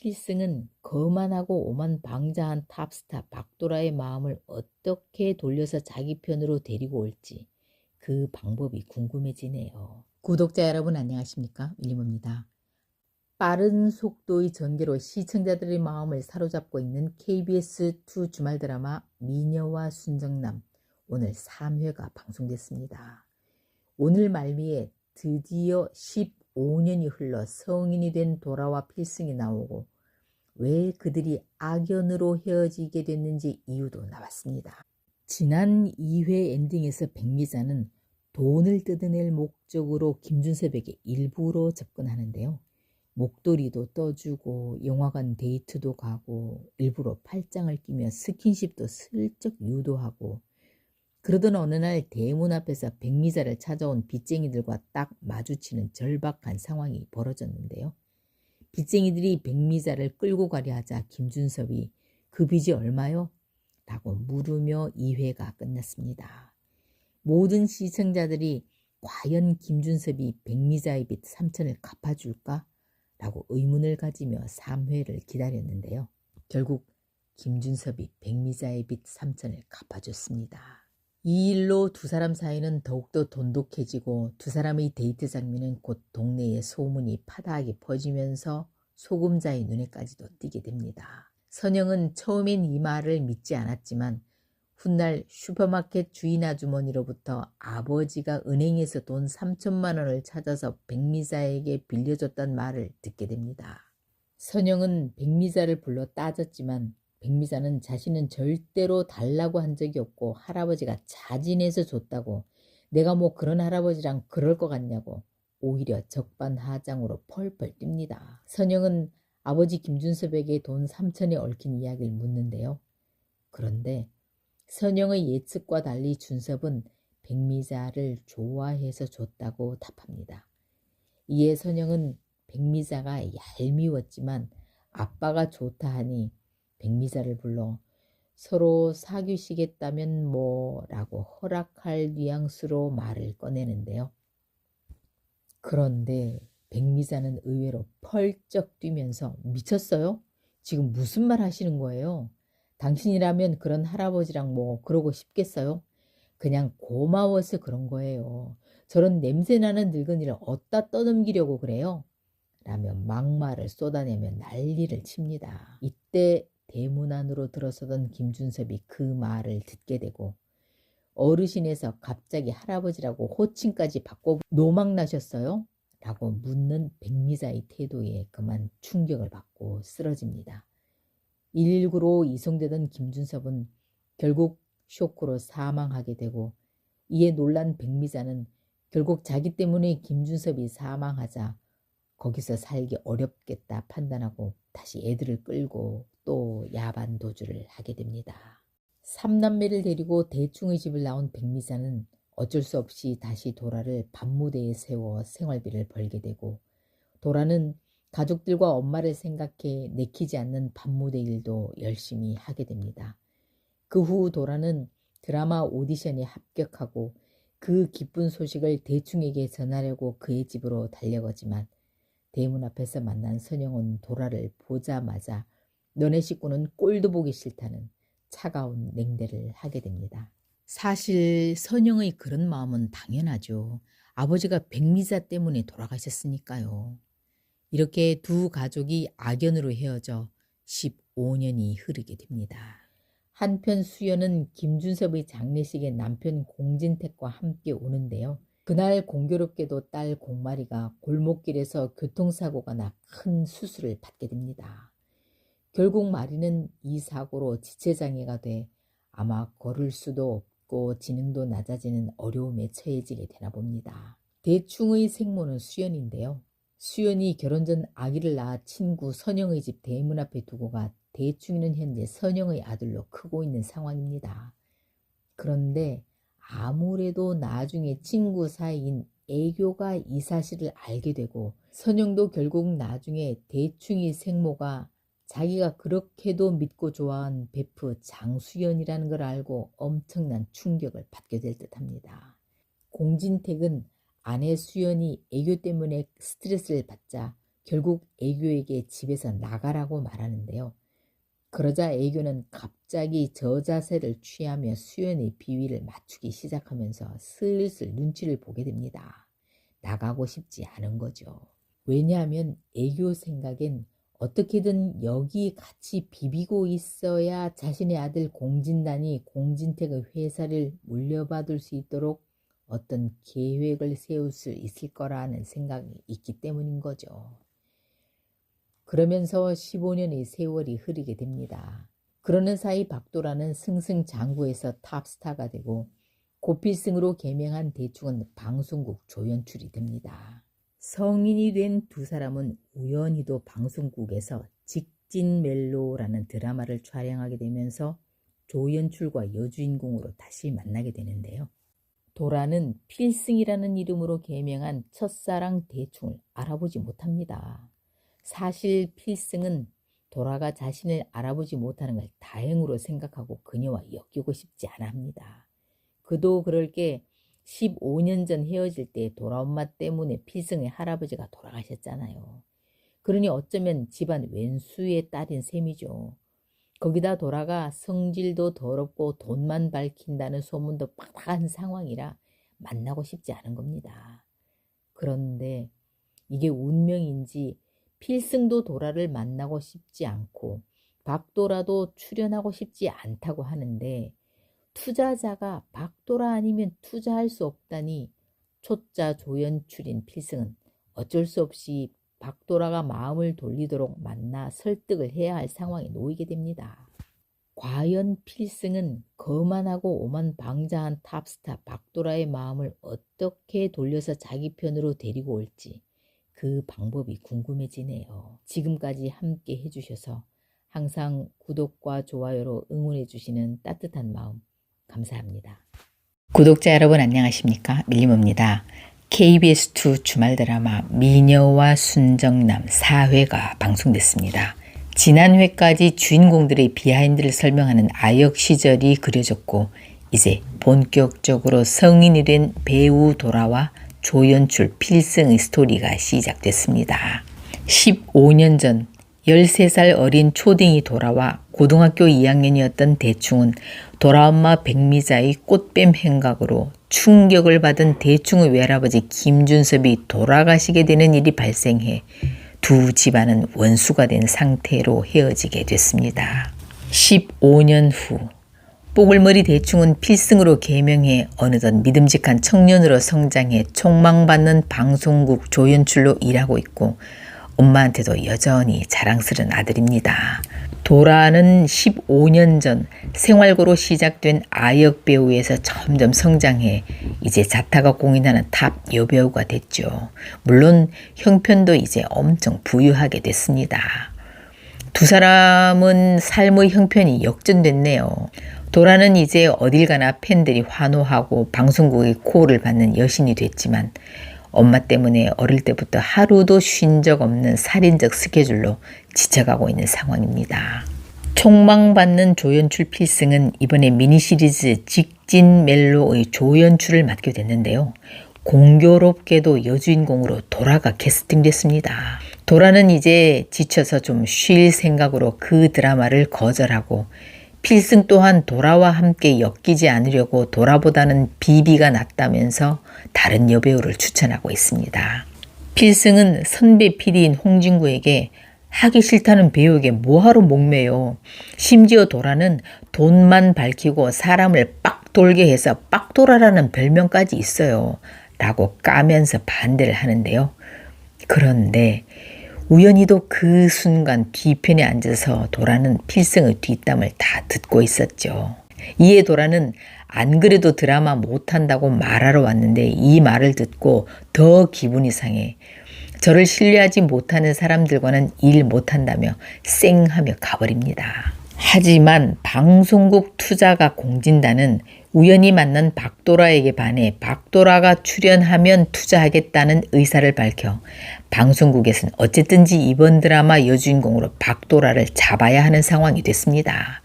필승은 거만하고 오만 방자한 탑스타 박도라의 마음을 어떻게 돌려서 자기 편으로 데리고 올지 그 방법이 궁금해지네요. 구독자 여러분 안녕하십니까? 밀림입니다. 빠른 속도의 전개로 시청자들의 마음을 사로잡고 있는 KBS2 주말 드라마 미녀와 순정남 오늘 3회가 방송됐습니다. 오늘 말미에 드디어 15년이 흘러 성인이 된 도라와 필승이 나오고 왜 그들이 악연으로 헤어지게 됐는지 이유도 나왔습니다. 지난 2회 엔딩에서 백미자는 돈을 뜯어낼 목적으로 김준섭에게 일부러 접근하는데요. 목도리도 떠주고 영화관 데이트도 가고 일부러 팔짱을 끼며 스킨십도 슬쩍 유도하고 그러던 어느 날 대문 앞에서 백미자를 찾아온 빚쟁이들과 딱 마주치는 절박한 상황이 벌어졌는데요. 빚쟁이들이 백미자를 끌고 가려 하자 김준섭이 그 빚이 얼마요? 라고 물으며 2회가 끝났습니다. 모든 시청자들이 과연 김준섭이 백미자의 빚 3천을 갚아줄까? 라고 의문을 가지며 3회를 기다렸는데요. 결국 김준섭이 백미자의 빚 3천을 갚아줬습니다. 이 일로 두 사람 사이는 더욱더 돈독해지고 두 사람의 데이트 장면은 곧 동네에 소문이 파다하게 퍼지면서 소금자의 눈에까지도 띄게 됩니다. 선영은 처음엔 이 말을 믿지 않았지만 훗날 슈퍼마켓 주인 아주머니로부터 아버지가 은행에서 돈 3천만 원을 찾아서 백미자에게 빌려줬단 말을 듣게 됩니다. 선영은 백미자를 불러 따졌지만 백미자는 자신은 절대로 달라고 한 적이 없고 할아버지가 자진해서 줬다고 내가 뭐 그런 할아버지랑 그럴 것 같냐고 오히려 적반하장으로 펄펄 뜁니다. 선영은 아버지 김준섭에게 돈 3천에 얽힌 이야기를 묻는데요. 그런데 선영의 예측과 달리 준섭은 백미자를 좋아해서 줬다고 답합니다. 이에 선영은 백미자가 얄미웠지만 아빠가 좋다 하니 백미자를 불러 서로 사귀시겠다면 뭐라고 허락할 뉘앙스로 말을 꺼내는데요. 그런데 백미자는 의외로 펄쩍 뛰면서 미쳤어요? 지금 무슨 말 하시는 거예요? 당신이라면 그런 할아버지랑 뭐 그러고 싶겠어요? 그냥 고마워서 그런 거예요. 저런 냄새나는 늙은이를 어디다 떠넘기려고 그래요? 라며 막말을 쏟아내며 난리를 칩니다. 이때 대문 안으로 들어서던 김준섭이 그 말을 듣게 되고 어르신에서 갑자기 할아버지라고 호칭까지 받고 노망나셨어요? 라고 묻는 백미자의 태도에 그만 충격을 받고 쓰러집니다. 119로 이송되던 김준섭은 결국 쇼크로 사망하게 되고 이에 놀란 백미자는 결국 자기 때문에 김준섭이 사망하자 거기서 살기 어렵겠다 판단하고 다시 애들을 끌고 또 야반 도주를 하게 됩니다. 삼남매를 데리고 대충의 집을 나온 백미자는 어쩔 수 없이 다시 도라를 밤무대에 세워 생활비를 벌게 되고 도라는 가족들과 엄마를 생각해 내키지 않는 밤무대 일도 열심히 하게 됩니다. 그 후 도라는 드라마 오디션에 합격하고 그 기쁜 소식을 대충에게 전하려고 그의 집으로 달려가지만 대문 앞에서 만난 선영은 도라를 보자마자 너네 식구는 꼴도 보기 싫다는 차가운 냉대를 하게 됩니다. 사실 선영의 그런 마음은 당연하죠. 아버지가 백미자 때문에 돌아가셨으니까요. 이렇게 두 가족이 악연으로 헤어져 15년이 흐르게 됩니다. 한편 수연은 김준섭의 장례식에 남편 공진택과 함께 오는데요. 그날 공교롭게도 딸 공마리가 골목길에서 교통사고가 나 큰 수술을 받게 됩니다. 결국 마리는 이 사고로 지체장애가 돼 아마 걸을 수도 없고 지능도 낮아지는 어려움에 처해지게 되나 봅니다. 대충의 생모는 수연인데요. 수연이 결혼 전 아기를 낳아 친구 선영의 집 대문 앞에 두고 가 대충이는 현재 선영의 아들로 크고 있는 상황입니다. 그런데 아무래도 나중에 친구 사이인 애교가 이 사실을 알게 되고 선영도 결국 나중에 대충이 생모가 자기가 그렇게도 믿고 좋아한 베프 장수연이라는 걸 알고 엄청난 충격을 받게 될 듯합니다. 공진택은 아내 수연이 애교 때문에 스트레스를 받자 결국 애교에게 집에서 나가라고 말하는데요. 그러자 애교는 갑자기 저자세를 취하며 수연의 비위를 맞추기 시작하면서 슬슬 눈치를 보게 됩니다. 나가고 싶지 않은 거죠. 왜냐하면 애교 생각엔 어떻게든 여기 같이 비비고 있어야 자신의 아들 공진단이 공진택의 회사를 물려받을 수 있도록 어떤 계획을 세울 수 있을 거라는 생각이 있기 때문인 거죠. 그러면서 15년의 세월이 흐르게 됩니다. 그러는 사이 박도라는 승승장구에서 탑스타가 되고 고필승으로 개명한 대충은 방송국 조연출이 됩니다. 성인이 된 두 사람은 우연히도 방송국에서 직진 멜로라는 드라마를 촬영하게 되면서 조연출과 여주인공으로 다시 만나게 되는데요. 도라는 필승이라는 이름으로 개명한 첫사랑 대충을 알아보지 못합니다. 사실 필승은 도라가 자신을 알아보지 못하는 걸 다행으로 생각하고 그녀와 엮이고 싶지 않아 합니다. 그도 그럴 게 15년 전 헤어질 때 도라 엄마 때문에 필승의 할아버지가 돌아가셨잖아요. 그러니 어쩌면 집안 왼수의 딸인 셈이죠. 거기다 도라가 성질도 더럽고 돈만 밝힌다는 소문도 팍팍한 상황이라 만나고 싶지 않은 겁니다. 그런데 이게 운명인지 필승도 도라를 만나고 싶지 않고 박도라도 출연하고 싶지 않다고 하는데 투자자가 박도라 아니면 투자할 수 없다니 초짜 조연출인 필승은 어쩔 수 없이 박도라가 마음을 돌리도록 만나 설득을 해야 할 상황에 놓이게 됩니다. 과연 필승은 거만하고 오만 방자한 탑스타 박도라의 마음을 어떻게 돌려서 자기 편으로 데리고 올지 그 방법이 궁금해지네요. 지금까지 함께 해주셔서 항상 구독과 좋아요로 응원해주시는 따뜻한 마음 감사합니다. 구독자 여러분 안녕하십니까? 밀림입니다. KBS2 주말 드라마 미녀와 순정남 4회가 방송됐습니다. 지난 회까지 주인공들의 비하인드를 설명하는 아역 시절이 그려졌고 이제 본격적으로 성인이 된 배우 도라와 조연출 필승의 스토리가 시작됐습니다. 15년 전 13살 어린 초딩이 돌아와 고등학교 2학년이었던 대충은 돌아엄마 백미자의 꽃뱀 행각으로 충격을 받은 대충의 외할아버지 김준섭이 돌아가시게 되는 일이 발생해 두 집안은 원수가 된 상태로 헤어지게 됐습니다. 15년 후 뽀글머리 대충은 필승으로 개명해 어느덧 믿음직한 청년으로 성장해 촉망받는 방송국 조연출로 일하고 있고 엄마한테도 여전히 자랑스런 아들입니다. 도라는 15년 전 생활고로 시작된 아역 배우에서 점점 성장해 이제 자타가 공인하는 탑 여배우가 됐죠. 물론 형편도 이제 엄청 부유하게 됐습니다. 두 사람은 삶의 형편이 역전됐네요. 도라는 이제 어딜 가나 팬들이 환호하고 방송국의 코를 받는 여신이 됐지만 엄마 때문에 어릴 때부터 하루도 쉰 적 없는 살인적 스케줄로 지쳐가고 있는 상황입니다. 총망받는 조연출 필승은 이번에 미니 시리즈 직진 멜로의 조연출을 맡게 됐는데요. 공교롭게도 여주인공으로 도라가 캐스팅됐습니다. 도라는 이제 지쳐서 좀 쉴 생각으로 그 드라마를 거절하고 필승 또한 도라와 함께 엮이지 않으려고 도라보다는 비비가 낫다면서 다른 여배우를 추천하고 있습니다. 필승은 선배 PD인 홍진구에게 하기 싫다는 배우에게 뭐하러 목매요. 심지어 도라는 돈만 밝히고 사람을 빡 돌게 해서 빡도라라는 별명까지 있어요. 라고 까면서 반대를 하는데요. 그런데 우연히도 그 순간 뒤편에 앉아서 도라는 필승의 뒷담을 다 듣고 있었죠. 이에 도라는 안 그래도 드라마 못한다고 말하러 왔는데 이 말을 듣고 더 기분이 상해. 저를 신뢰하지 못하는 사람들과는 일 못한다며 쌩하며 가버립니다. 하지만 방송국 투자가 공진단은 우연히 만난 박도라에게 반해 박도라가 출연하면 투자하겠다는 의사를 밝혀 방송국에서는 어쨌든지 이번 드라마 여주인공으로 박도라를 잡아야 하는 상황이 됐습니다.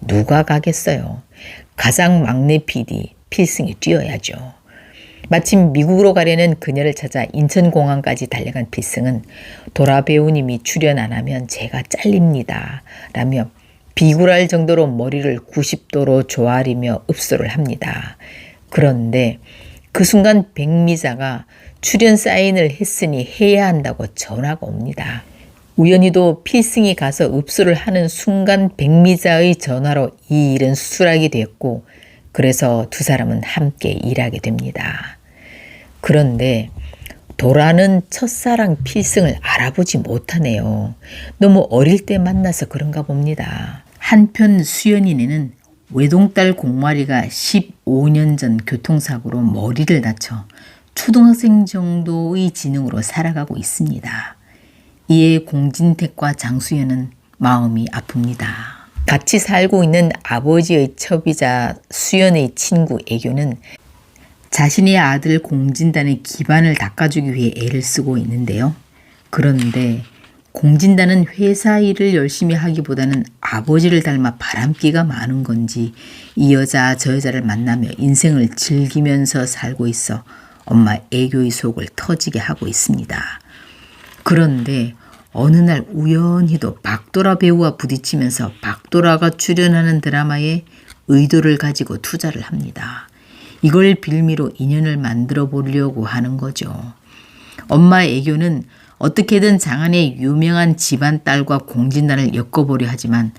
누가 가겠어요? 가장 막내 PD 필승이 뛰어야죠. 마침 미국으로 가려는 그녀를 찾아 인천공항까지 달려간 필승은 도라 배우님이 출연 안 하면 제가 잘립니다. 라며 비굴할 정도로 머리를 90도로 조아리며 읍소를 합니다. 그런데 그 순간 백미자가 출연 사인을 했으니 해야 한다고 전화가 옵니다. 우연히도 필승이 가서 읍소를 하는 순간 백미자의 전화로 이 일은 수락이 되었고 그래서 두 사람은 함께 일하게 됩니다. 그런데 도라는 첫사랑 필승을 알아보지 못하네요. 너무 어릴 때 만나서 그런가 봅니다. 한편 수연이네는 외동딸 공마리가 15년 전 교통사고로 머리를 다쳐 초등학생 정도의 지능으로 살아가고 있습니다. 이에 공진택과 장수연은 마음이 아픕니다. 같이 살고 있는 아버지의 첩이자 수연의 친구 애교는 자신의 아들 공진단의 기반을 닦아주기 위해 애를 쓰고 있는데요. 그런데 공진단은 회사 일을 열심히 하기보다는 아버지를 닮아 바람기가 많은 건지 이 여자 저 여자를 만나며 인생을 즐기면서 살고 있어 엄마 애교의 속을 터지게 하고 있습니다. 그런데 어느 날 우연히도 박도라 배우와 부딪히면서 박도라가 출연하는 드라마에 의도를 가지고 투자를 합니다. 이걸 빌미로 인연을 만들어 보려고 하는 거죠. 엄마 애교는 어떻게든 장안의 유명한 집안 딸과 공진단을 엮어보려 하지만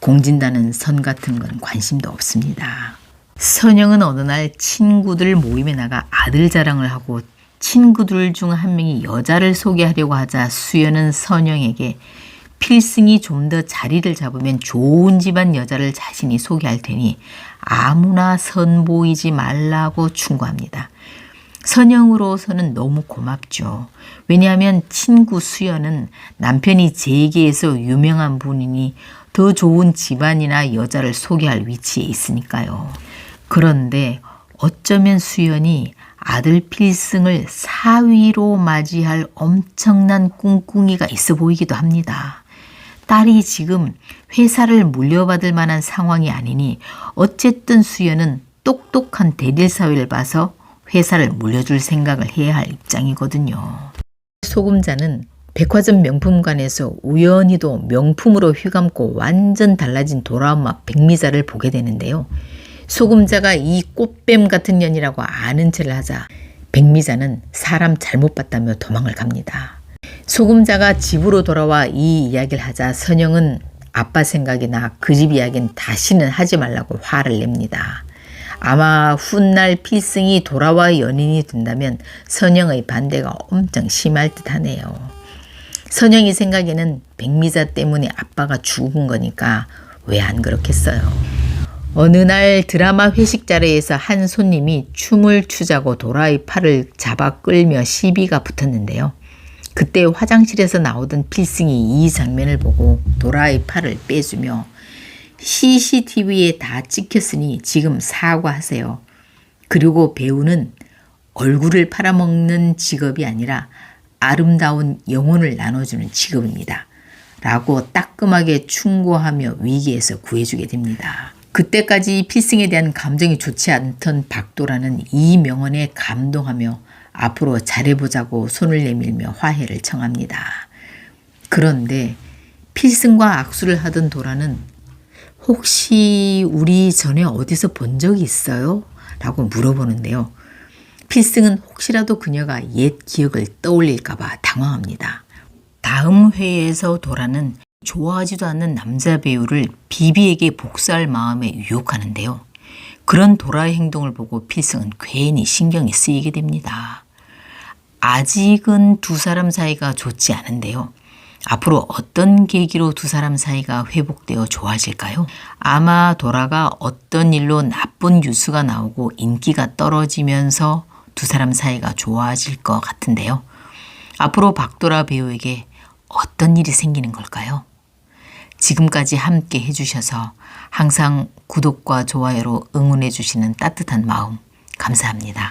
공진단은 선 같은 건 관심도 없습니다. 선영은 어느 날 친구들 모임에 나가 아들 자랑을 하고 친구들 중 한 명이 여자를 소개하려고 하자 수연은 선영에게 필승이 좀 더 자리를 잡으면 좋은 집안 여자를 자신이 소개할 테니 아무나 선보이지 말라고 충고합니다. 선영으로서는 너무 고맙죠. 왜냐하면 친구 수연은 남편이 재계에서 유명한 분이니 더 좋은 집안이나 여자를 소개할 위치에 있으니까요. 그런데 어쩌면 수연이 아들 필승을 사위로 맞이할 엄청난 꿍꿍이가 있어 보이기도 합니다. 딸이 지금 회사를 물려받을 만한 상황이 아니니 어쨌든 수연은 똑똑한 대딜 사위를 봐서 회사를 물려줄 생각을 해야 할 입장이거든요. 소금자는 백화점 명품관에서 우연히도 명품으로 휘감고 완전 달라진 도라엄마 백미자를 보게 되는데요. 소금자가 이 꽃뱀 같은 년이라고 아는 체를 하자 백미자는 사람 잘못 봤다며 도망을 갑니다. 소금자가 집으로 돌아와 이 이야기를 하자 선영은 아빠 생각이나 그 집 이야기는 다시는 하지 말라고 화를 냅니다. 아마 훗날 필승이 돌아와 연인이 된다면 선영의 반대가 엄청 심할 듯 하네요. 선영이 생각에는 백미자 때문에 아빠가 죽은 거니까 왜 안 그렇겠어요. 어느 날 드라마 회식 자리에서 한 손님이 춤을 추자고 도라의 팔을 잡아 끌며 시비가 붙었는데요. 그때 화장실에서 나오던 필승이 이 장면을 보고 도라의 팔을 빼주며 CCTV에 다 찍혔으니 지금 사과하세요. 그리고 배우는 얼굴을 팔아먹는 직업이 아니라 아름다운 영혼을 나눠주는 직업입니다. 라고 따끔하게 충고하며 위기에서 구해주게 됩니다. 그때까지 필승에 대한 감정이 좋지 않던 박도라는 이 명언에 감동하며 앞으로 잘해보자고 손을 내밀며 화해를 청합니다. 그런데 필승과 악수를 하던 도라는 혹시 우리 전에 어디서 본 적이 있어요? 라고 물어보는데요. 필승은 혹시라도 그녀가 옛 기억을 떠올릴까봐 당황합니다. 다음 회에서 도라는 좋아하지도 않는 남자 배우를 비비에게 복수할 마음에 유혹하는데요. 그런 도라의 행동을 보고 필승은 괜히 신경이 쓰이게 됩니다. 아직은 두 사람 사이가 좋지 않은데요. 앞으로 어떤 계기로 두 사람 사이가 회복되어 좋아질까요? 아마 도라가 어떤 일로 나쁜 뉴스가 나오고 인기가 떨어지면서 두 사람 사이가 좋아질 것 같은데요. 앞으로 박도라 배우에게 어떤 일이 생기는 걸까요? 지금까지 함께 해주셔서 항상 구독과 좋아요로 응원해주시는 따뜻한 마음 감사합니다.